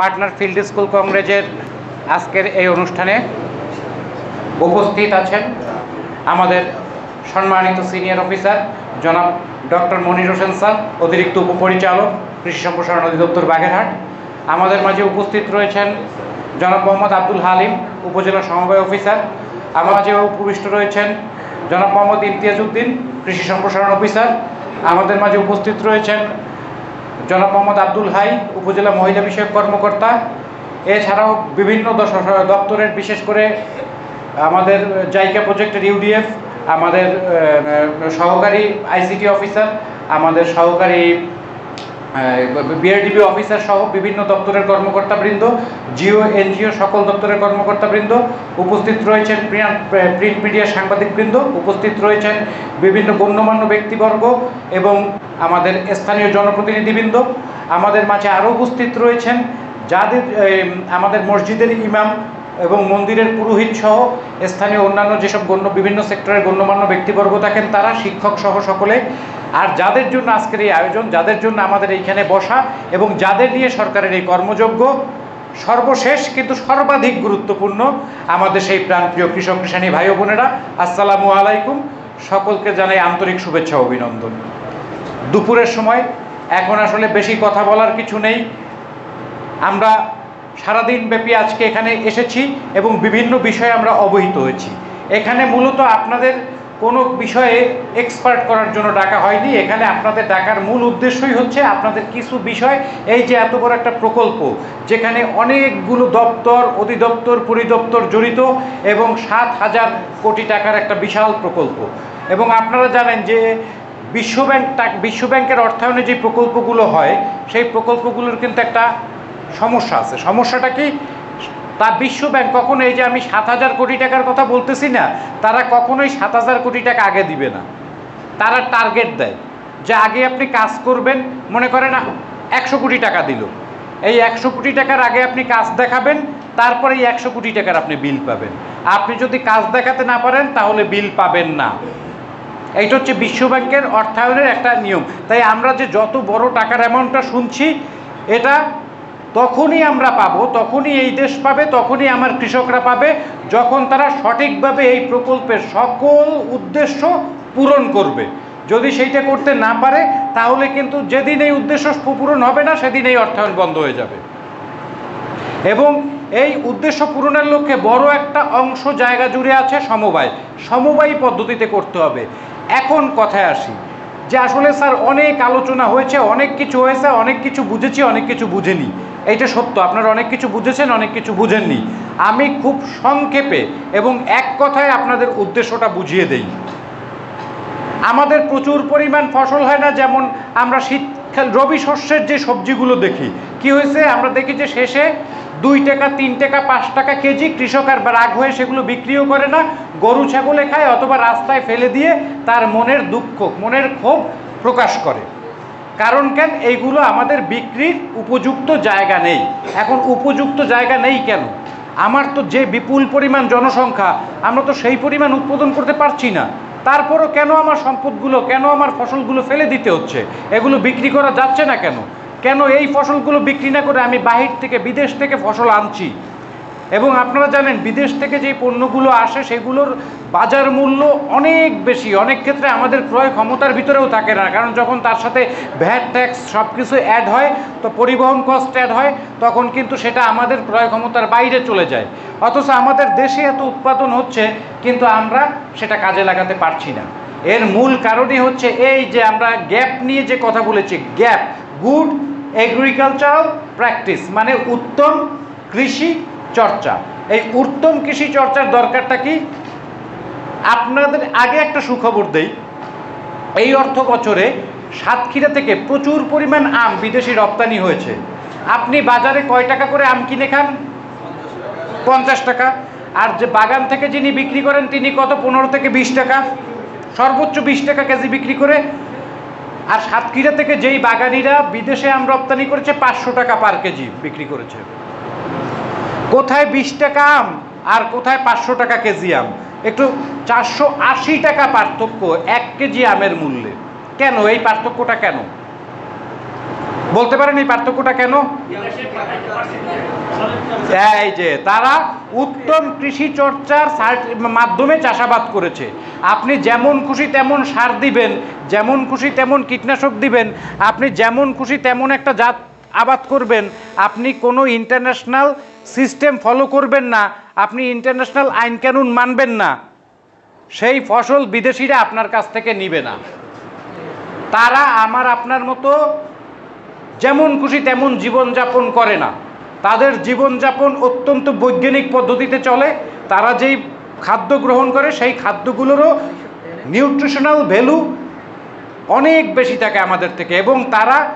Partner field school কংগ্রেসের আজকের এই অনুষ্ঠানে উপস্থিত আছেন আমাদের সম্মানিত সিনিয়র অফিসার জনাব ডক্টর মনির হোসেন স্যার, অতিরিক্ত উপপরিচালক, কৃষি সম্প্রসারণ অধিদপ্তর বাগেরহাট। আমাদের মাঝে উপস্থিত রয়েছেন জনাব মোহাম্মদ আব্দুল হালিম, উপজেলা সমবায় অফিসার। আমার মাঝে উপবিষ্ট রয়েছেন জনাব মোহাম্মদ ইমতিয়াজ উদ্দিন, কৃষি সম্প্রসারণ অফিসার। আমাদের মাঝে উপস্থিত রয়েছেন জনাব মোহাম্মদ আব্দুল হাই, উপজেলা মহিলা বিষয়ক কর্মকর্তা। এছাড়াও বিভিন্ন দপ্তরের, বিশেষ করে আমাদের জাইকা প্রজেক্টের ইউডিএফ, আমাদের সহকারী আইসিটি অফিসার, আমাদের সহকারী বিআরডিবি অফিসার সহ বিভিন্ন দপ্তরের কর্মকর্তাবৃন্দ, জিও, এনজিও সকল দপ্তরের কর্মকর্তাবৃন্দ, উপস্থিত রয়েছেন প্রিন্ট মিডিয়ার সাংবাদিকবৃন্দ, উপস্থিত রয়েছেন বিভিন্ন গণ্যমান্য ব্যক্তিবর্গ এবং আমাদের স্থানীয় জনপ্রতিনিধিবৃন্দ। আমাদের মাঝে আরও উপস্থিত রয়েছেন যাদের আমাদের মসজিদের ইমাম এবং মন্দিরের পুরোহিত সহ স্থানীয় অন্যান্য যেসব গণ্য বিভিন্ন সেক্টরের গণ্যমান্য ব্যক্তিবর্গ থাকেন, তারা শিক্ষক সহ সকলে। আর যাদের জন্য আজকের এই আয়োজন, যাদের জন্য আমাদের এইখানে বসা এবং যাদের নিয়ে সরকারের এই কর্মযোগ্য সর্বশেষ কিন্তু সর্বাধিক গুরুত্বপূর্ণ আমাদের সেই প্রাণপ্রিয় কৃষক কৃষাণী ভাই বোনেরা। আসসালামু আলাইকুম। সকলকে জানাই আন্তরিক শুভেচ্ছা অভিনন্দন। দুপুরের সময় এখন আসলে বেশি কথা বলার কিছু নেই। আমরা সারাদিন ব্যাপী আজকে এখানে এসেছি এবং বিভিন্ন বিষয়ে আমরা অবহিত হয়েছি। এখানে মূলত আপনাদের কোনো বিষয়ে এক্সপার্ট করার জন্য ডাকা হয়নি। এখানে আপনাদের ডাকার মূল উদ্দেশ্যই হচ্ছে আপনাদের কিছু বিষয়, এই যে এত বড় একটা প্রকল্প, যেখানে অনেকগুলো দপ্তর, অধিদপ্তর, পরিদপ্তর জড়িত এবং সাত হাজার কোটি টাকার একটা বিশাল প্রকল্প। এবং আপনারা জানেন যে বিশ্বব্যাংক বিশ্বব্যাংকের অর্থায়নে যে প্রকল্পগুলো হয়, সেই প্রকল্পগুলোর কিন্তু একটা সমস্যা আছে। সমস্যাটা কি? তা বিশ্ব ব্যাংক কখনো এই যে আমি সাত হাজার কোটি টাকার কথা বলতেছি না, তারা কখনোই সাত হাজার কোটি টাকা আগে দিবে না। তারা টার্গেট দেয়। যে আগে আপনি কাজ করবেন, মনে করেন একশো কোটি টাকা দিল। এই একশো কোটি টাকার আগে আপনি কাজ দেখাবেন, তারপরে এই একশো কোটি টাকার আপনি বিল পাবেন। আপনি যদি কাজ দেখাতে না পারেন, তাহলে বিল পাবেন না। এইটা হচ্ছে বিশ্বব্যাংকের অর্থায়নের একটা নিয়ম। তাই আমরা যে যত বড় টাকার অ্যামাউন্টটা শুনছি, এটা তখনই আমরা পাবো, তখনই এই দেশ পাবে, তখনই আমার কৃষকরা পাবে, যখন তারা সঠিকভাবে এই প্রকল্পের সকল উদ্দেশ্য পূরণ করবে। যদি সেইটা করতে না পারে, তাহলে কিন্তু যেদিন এই উদ্দেশ্য পূরণ হবে না, সেদিন এই অর্থায়ন বন্ধ হয়ে যাবে। এবং এই উদ্দেশ্য পূরণের লক্ষ্যে বড় একটা অংশ জায়গা জুড়ে আছে সমবায়। সমবায়ী পদ্ধতিতে করতে হবে। এখন কথায় আসি, যে আসলে স্যার অনেক আলোচনা হয়েছে, অনেক কিছু হয়েছে, অনেক কিছু বুঝেছি, অনেক কিছু বুঝেনি। এইটা সত্য। আপনারা অনেক কিছু বুঝেছেন, অনেক কিছু বুঝেননি। আমি খুব সংক্ষেপে এবং এক কথায় আপনাদের উদ্দেশ্যটা বুঝিয়ে দেই। আমাদের প্রচুর পরিমাণ ফসল হয় না, যেমন আমরা শীতকাল রবি শস্যের যে সবজিগুলো দেখি, কি হয়েছে? আমরা দেখি যে শেষে দুই টাকা, তিন টাকা, পাঁচ টাকা কেজি কৃষক আর রাগ হয়ে সেগুলো বিক্রিও করে না, গরু, ছাগলে খায় অথবা রাস্তায় ফেলে দিয়ে তার মনের দুঃখ, মনের ক্ষোভ প্রকাশ করে। কারণ কেন? এইগুলো আমাদের বিক্রির উপযুক্ত জায়গা নেই। এখন উপযুক্ত জায়গা নেই কেন? আমার তো যে বিপুল পরিমাণ জনসংখ্যা, আমরা তো সেই পরিমাণ উৎপাদন করতে পারছি না। তারপরও কেন আমার সম্পদগুলো, কেন আমার ফসলগুলো ফেলে দিতে হচ্ছে? এগুলো বিক্রি করা যাচ্ছে না কেন? কেন এই ফসলগুলো বিক্রি না করে আমি বাহির থেকে, বিদেশ থেকে ফসল আনছি? এবং আপনারা জানেন, বিদেশ থেকে যে পণ্যগুলো আসে, সেগুলোর বাজার মূল্য অনেক বেশি। অনেক ক্ষেত্রে আমাদের ক্রয় ক্ষমতার ভিতরেও থাকে না। কারণ যখন তার সাথে ভ্যাট ট্যাক্স সব কিছু অ্যাড হয়, তো পরিবহন কস্ট অ্যাড হয়, তখন কিন্তু সেটা আমাদের ক্রয় ক্ষমতার বাইরে চলে যায়। অথচ আমাদের দেশে এত উৎপাদন হচ্ছে, কিন্তু আমরা সেটা কাজে লাগাতে পারছি না। এর মূল কারণই হচ্ছে এই যে আমরা গ্যাপ নিয়ে যে কথা বলেছি গ্যাপ গুড এগ্রিকালচারাল প্র্যাকটিস মানে উত্তম কৃষি চর্চা। এই উত্তম কৃষি চর্চার দরকারটা কি? আপনাদের আগে একটা সুখবর দেই। এই অর্থ বছরে সাতক্ষীরা থেকে প্রচুর পরিমাণ আম বিদেশি রপ্তানি হয়েছে। আপনি বাজারে কয় টাকা করে আম কিনে খান? পঞ্চাশ টাকা। আর যে বাগান থেকে যিনি বিক্রি করেন, তিনি কত? পনেরো থেকে বিশ টাকা। সর্বোচ্চ বিশ টাকা কেজি বিক্রি করে। আর সাতক্ষীরা থেকে যেই বাগানিরা বিদেশে আম রপ্তানি করেছে, পাঁচশো টাকা পার কেজি বিক্রি করেছে। কোথায় বিশ টাকা আম আর কোথায় পাঁচশো টাকা কেজি আম? একটু চারশো আশি টাকা পার্থক্য এক কেজি আমের মূল্যে। কেন? এই পার্থক্যটা কেন? বলতে পারেন এই পার্থক্যটা কেন? এই যে, তারা উত্তম কৃষি চর্চার মাধ্যমে চাষাবাদ করেছে। আপনি যেমন খুশি তেমন সার দিবেন, যেমন খুশি তেমন কীটনাশক দিবেন, আপনি যেমন খুশি তেমন একটা জাত আবাদ করবেন। আপনি কোনো ইন্টারন্যাশনাল সিস্টেম ফলো করবেন না। আপনি ইন্টারন্যাশনাল আইন কানুন মানবেন না। সেই ফসল বিদেশিরা আপনার কাছ থেকে নিবে না। তারা আমার আপনার মতো যেমন খুশি তেমন জীবনযাপন করে না। তাদের জীবনযাপন অত্যন্ত বৈজ্ঞানিক পদ্ধতিতে চলে। তারা যেই খাদ্য গ্রহণ করে, সেই খাদ্যগুলোরও নিউট্রিশনাল ভ্যালু অনেক বেশি থাকে আমাদের থেকে। এবং তারা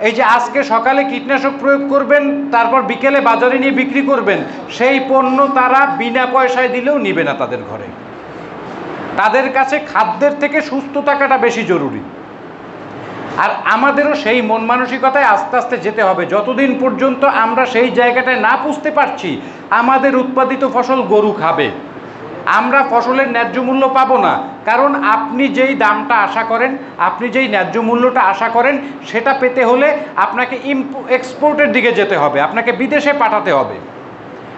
এই যে আজকে সকালে কীটনাশক প্রয়োগ করবেন, তারপর বিকেলে বাজারে নিয়ে বিক্রি করবেন, সেই পণ্য তারা বিনা পয়সায় দিলেও নিবে না তাদের ঘরে। তাদের কাছে খাদ্যের থেকে সুস্থ থাকাটা বেশি জরুরি। আর আমাদেরও সেই মন মানসিকতায় আস্তে আস্তে যেতে হবে। যতদিন পর্যন্ত আমরা সেই জায়গাটায় না পুষতে পারছি, আমাদের উৎপাদিত ফসল গরু খাবে। আমরা ফসলের ন্যায্য মূল্য পাবো না। কারণ আপনি যেই দামটা আশা করেন, আপনি যেই ন্যায্য মূল্যটা আশা করেন, সেটা পেতে হলে আপনাকে ইম্পো এক্সপোর্টের দিকে যেতে হবে, আপনাকে বিদেশে পাঠাতে হবে।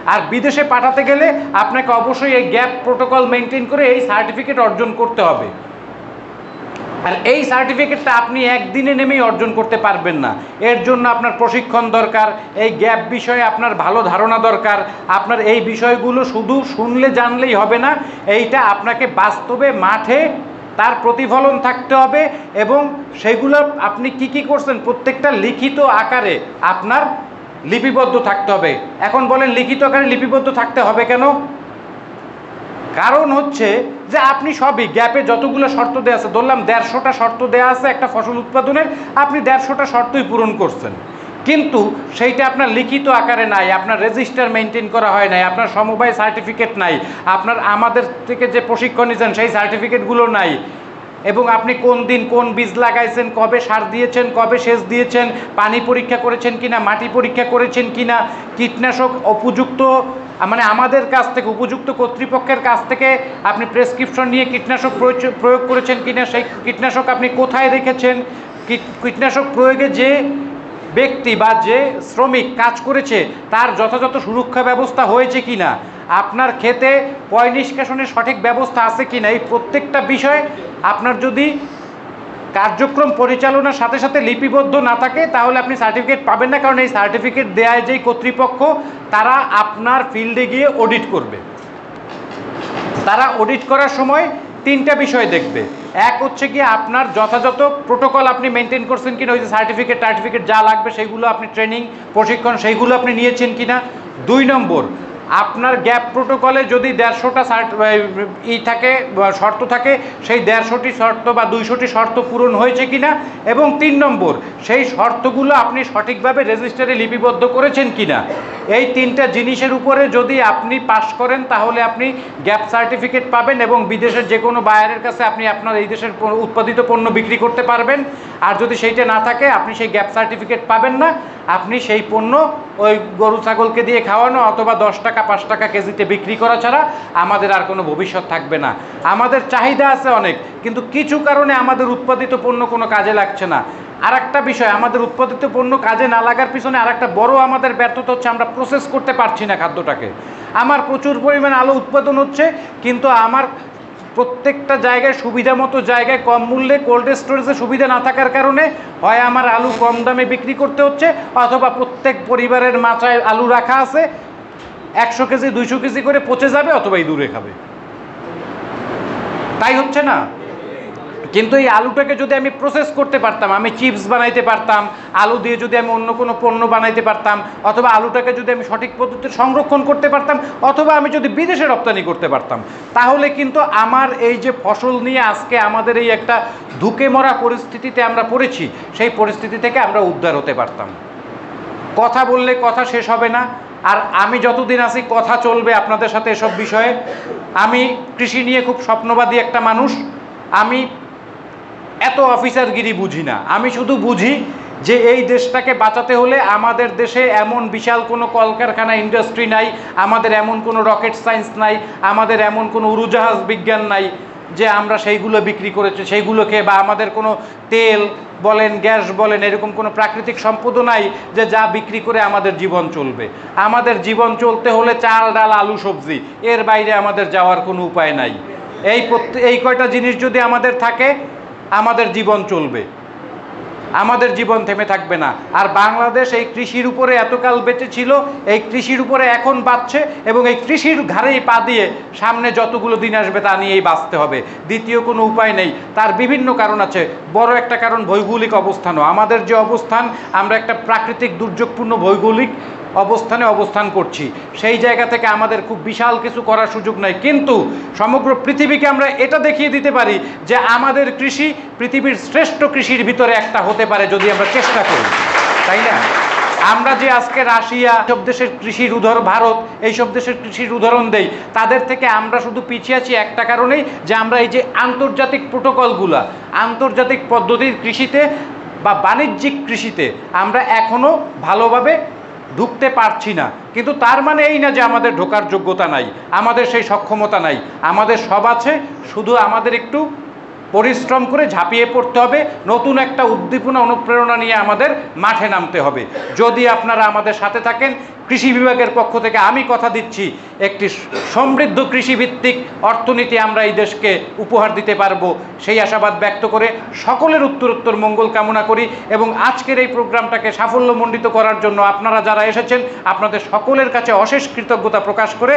আর বিদেশে পাঠাতে গেলে আপনাকে অবশ্যই এই গ্যাপ প্রোটোকল মেনটেন করে এই সার্টিফিকেট অর্জন করতে হবে। আর এই সার্টিফিকেটটা আপনি একদিনে নেমেই অর্জন করতে পারবেন না। এর জন্য আপনার প্রশিক্ষণ দরকার, এই গ্যাপ বিষয়ে আপনার ভালো ধারণা দরকার। আপনার এই বিষয়গুলো শুধু শুনলে জানলেই হবে না, এইটা আপনাকে বাস্তবে মাঠে তার প্রতিফলন থাকতে হবে এবং সেগুলো আপনি কি কি করছেন, প্রত্যেকটা লিখিত আকারে আপনার লিপিবদ্ধ থাকতে হবে। এখন বলেন লিখিত আকারে লিপিবদ্ধ থাকতে হবে কেন? কারণ হচ্ছে যে আপনি সবই গ্যাপে যতগুলো শর্ত দেওয়া আছে, ধরলাম দেড়শোটা শর্ত দেওয়া আছে একটা ফসল উৎপাদনের, আপনি দেড়শোটা শর্তই পূরণ করছেন। কিন্তু সেইটা আপনার লিখিত আকারে নাই, আপনার রেজিস্টার মেনটেন করা হয় নাই, আপনার সমবায় সার্টিফিকেট নাই, আপনার আমাদের থেকে যে প্রশিক্ষণ নিয়েছেন সেই সার্টিফিকেটগুলো নাই। এবং আপনি কোন দিন কোন বীজ লাগাইছেন, কবে সার দিয়েছেন, কবে সেচ দিয়েছেন, পানি পরীক্ষা করেছেন কিনা, মাটি পরীক্ষা করেছেন কিনা, কীটনাশক উপযুক্ত মানে আমাদের কাছ থেকে, উপযুক্ত কর্তৃপক্ষের কাছ থেকে আপনি প্রেসক্রিপশন নিয়ে কীটনাশক প্রয়োগ- করেছেন কিনা, সেই কীটনাশক আপনি কোথায় রেখেছেন, কীট- কীটনাশক প্রয়োগে যে ব্যক্তি বা যে শ্রমিক কাজ করেছে, তার যথাযথ সুরক্ষা ব্যবস্থা হয়েছে কিনা আপনার ক্ষেতে পয় নিষ্কাশনের সঠিক ব্যবস্থা আছে কি না? এই প্রত্যেকটা বিষয়ে আপনার যদি কার্যক্রম পরিচালনার সাথে সাথে লিপিবদ্ধ না থাকে, তাহলে আপনি সার্টিফিকেট পাবেন না, কারণ এই সার্টিফিকেট দেয় যেই কর্তৃপক্ষ, তারা আপনার ফিল্ডে গিয়ে অডিট করবে। তারা অডিট করার সময় তিনটা বিষয় দেখবে। এক হচ্ছে কি আপনার যথাযথ প্রোটোকল আপনি মেনটেন করছেন কিনা, ওই যে সার্টিফিকেট টার্টিফিকেট যা লাগবে সেইগুলো আপনি ট্রেনিং প্রশিক্ষণ সেইগুলো আপনি নিয়েছেন কিনা। দুই নম্বর আপনার গ্যাপ প্রোটোকলে যদি দেড়শোটা ই থাকে শর্ত থাকে, সেই দেড়শোটি শর্ত বা দুইশোটি শর্ত পূরণ হয়েছে কিনা? এবং তিন নম্বর, সেই শর্তগুলো আপনি সঠিকভাবে রেজিস্টারে লিপিবদ্ধ করেছেন কিনা? এই তিনটা জিনিসের উপরে যদি আপনি পাশ করেন, তাহলে আপনি গ্যাপ সার্টিফিকেট পাবেন এবং বিদেশের যে কোনো বায়ারের কাছে আপনি আপনার এই দেশের উৎপাদিত পণ্য বিক্রি করতে পারবেন। আর যদি সেইটা না থাকে, আপনি সেই গ্যাপ সার্টিফিকেট পাবেন না। আপনি সেই পণ্য ওই গরু, ছাগলকে দিয়ে খাওয়ানো অথবা দশ টাকা, পাঁচ টাকা কেজিতে বিক্রি করা ছাড়া আমাদের আর কোনো ভবিষ্যৎ থাকবে না। আমাদের চাহিদা আছে অনেক, কিন্তু কিছু কারণে আমাদের উৎপাদিত পণ্য কোনো কাজে লাগছে না। আর একটা বিষয়, আমাদের উৎপাদিত পণ্য কাজে না লাগার পিছনে আর একটা বড় আমাদের ব্যর্থতা হচ্ছে, আমরা প্রসেস করতে পারছি না খাদ্যটাকে। আমার প্রচুর পরিমাণ আলু উৎপাদন হচ্ছে, কিন্তু আমার প্রত্যেকটা জায়গায় সুবিধা মতো জায়গায় কম মূল্যে কোল্ড স্টোরেজে সুবিধা না থাকার কারণে হয় আমার আলু কম দামে বিক্রি করতে হচ্ছে, অথবা প্রত্যেক পরিবারের মাথায় আলু রাখা আছে, একশো কেজি, দুইশো কেজি করে পচে যাবে, অথবা দূরে খাবে। তাই হচ্ছে না? কিন্তু এই আলুটাকে যদি আমি প্রসেস করতে পারতাম, আমি চিপস বানাইতে পারতাম, আলু দিয়ে যদি আমি অন্য কোনো পণ্য বানাইতে পারতাম, অথবা আলুটাকে যদি আমি সঠিক পদ্ধতিতে সংরক্ষণ করতে পারতাম, অথবা আমি যদি বিদেশে রপ্তানি করতে পারতাম, তাহলে কিন্তু আমার এই যে ফসল নিয়ে আজকে আমাদের এই একটা ধুকে মরা পরিস্থিতিতে আমরা পড়েছি, সেই পরিস্থিতি থেকে আমরা উদ্ধার হতে পারতাম। কথা বললে কথা শেষ হবে না। আর আমি যতদিন আছি, কথা চলবে আপনাদের সাথে এসব বিষয়ে। আমি কৃষি নিয়ে খুব স্বপ্নবাদী একটা মানুষ। আমি এত অফিসারগিরি বুঝি না। আমি শুধু বুঝি যে এই দেশটাকে বাঁচাতে হলে আমাদের দেশে এমন বিশাল কোনো কলকারখানা ইন্ডাস্ট্রি নাই, আমাদের এমন কোনো রকেট সায়েন্স নাই, আমাদের এমন কোনো উড়োজাহাজ বিজ্ঞান নাই যে আমরা সেইগুলো বিক্রি করেছি, সেইগুলোকে বা আমাদের কোনো তেল বলেন, গ্যাস বলেন, এরকম কোনো প্রাকৃতিক সম্পদও নাই যে যা বিক্রি করে আমাদের জীবন চলবে। আমাদের জীবন চলতে হলে চাল, ডাল, আলু, সবজি, এর বাইরে আমাদের যাওয়ার কোনো উপায় নাই। এই এই কয়টা জিনিস যদি আমাদের থাকে আমাদের জীবন চলবে। আমাদের জীবন থেমে থাকবে না। আর বাংলাদেশ এই কৃষির উপরে এতকাল বেঁচে ছিল, এই কৃষির উপরে এখন বাঁচছে এবং এই কৃষির ঘাড়েই পা দিয়ে সামনে যতগুলো দিন আসবে তা নিয়েই বাঁচতে হবে। দ্বিতীয় কোনো উপায় নেই। তার বিভিন্ন কারণ আছে। বড় একটা কারণ ভৌগোলিক অবস্থানও। আমাদের যে অবস্থান, আমরা একটা প্রাকৃতিক দুর্যোগপূর্ণ ভৌগোলিক অবস্থানে অবস্থান করছি। সেই জায়গা থেকে আমাদের খুব বিশাল কিছু করার সুযোগ নাই। কিন্তু সমগ্র পৃথিবীকে আমরা এটা দেখিয়ে দিতে পারি যে আমাদের কৃষি পৃথিবীর শ্রেষ্ঠ কৃষির ভিতরে একটা হতে পারে যদি আমরা চেষ্টা করি। তাই না? আমরা যে আজকে রাশিয়া সব দেশের কৃষির উদাহরণ, ভারত, এইসব দেশের কৃষির উদাহরণ দেই, তাদের থেকে আমরা শুধু পিছিয়ে আছি একটা কারণেই যে আমরা এই যে আন্তর্জাতিক প্রোটোকলগুলা, আন্তর্জাতিক পদ্ধতির কৃষিতে বা বাণিজ্যিক কৃষিতে আমরা এখনও ভালোভাবে ঢুকতে পারছি না। কিন্তু তার মানে এই না যে আমাদের ঢোকার যোগ্যতা নাই, আমাদের সেই সক্ষমতা নাই। আমাদের সব আছে, শুধু আমাদের একটু পরিশ্রম করে ঝাঁপিয়ে পড়তে হবে, নতুন একটা উদ্দীপনা, অনুপ্রেরণা নিয়ে আমাদের মাঠে নামতে হবে। যদি আপনারা আমাদের সাথে থাকেন কৃষি বিভাগের পক্ষ থেকে আমি কথা দিচ্ছি, একটি সমৃদ্ধ কৃষিভিত্তিক অর্থনীতি আমরা এই দেশকে উপহার দিতে পারব। সেই আশাবাদ ব্যক্ত করে সকলের উত্তরোত্তর মঙ্গল কামনা করি এবং আজকের এই প্রোগ্রামটাকে সাফল্যমণ্ডিত করার জন্য আপনারা যারা এসেছেন, আপনাদের সকলের কাছে অশেষ কৃতজ্ঞতা প্রকাশ করে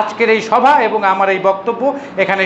আজকের এই সভা এবং আমার এই বক্তব্য এখানে